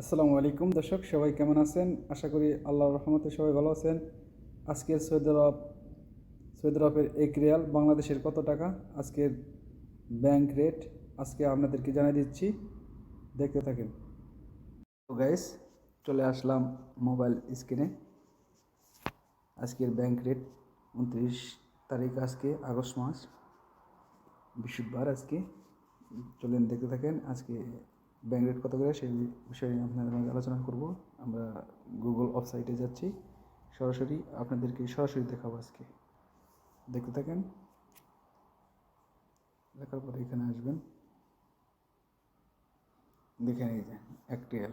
আসসালামু আলাইকুম দর্শক, সবাই কেমন আছেন? আশা করি আল্লাহর রহমতে সবাই ভালো আছেন। আজকের সৌদি আরব সৌদি আরবের এক রিয়াল বাংলাদেশের কত টাকা? আজকের ব্যাংক রেট আজকে আপনাদেরকে জানিয়ে দিচ্ছি। দেখতে থাকেন। তো গাইস চলে আসলাম মোবাইল স্ক্রিনে আজকের ব্যাংক রেট উনত্রিশ তারিখ আজকে, আগস্ট মাস। বৃহস্পতিবার আজকে। চলেন দেখতে থাকেন আজকে ব্যাংক রেট কত করে সেই বিষয়ে আপনাদের মাঝে আলোচনা করব। আমরা গুগল ওয়েবসাইটে যাচ্ছি। সরাসরি আপনাদেরকে সরাসরি দেখাবো আজকে। দেখতে থাকেন। দেখার পরে এখানে আসবেন। দেখে নিয়ে যে এক রিয়াল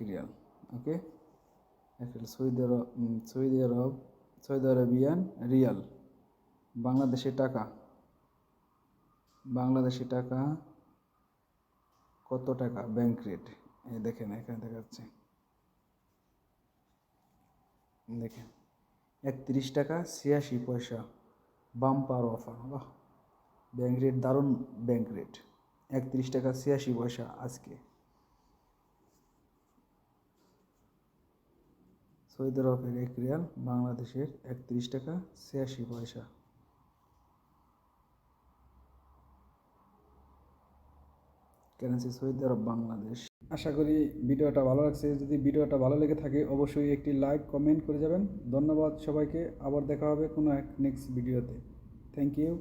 রিয়াল ওকে এক Saudi Arab Saudi Arab, Saudi Arabian riyal. বাংলাদেশের টাকা। বাংলাদেশি টাকা কত টাকা ব্যাংক রেট দেখেন, এখানে দেখা যাচ্ছে দেখেন, একত্রিশ টাকা ছিয়াশি পয়সা বাম্পার অফার বাহ! ব্যাংক রেট দারুণ ব্যাংক রেট একত্রিশ টাকা ছিয়াশি পয়সা আজকে। সৌদি আরবের এক রিয়াল, বাংলাদেশের একত্রিশ টাকা ছিয়াশি পয়সা। Currency Saudi Arab Bangladesh. আশা করি ভিডিওটা ভালো লাগছে। যদি ভিডিওটা ভালো লেগে থাকে, অবশ্যই একটি লাইক, কমেন্ট করে যাবেন। ধন্যবাদ সবাইকে। আবার দেখা হবে কোনো এক নেক্সট ভিডিওতে থ্যাংক ইউ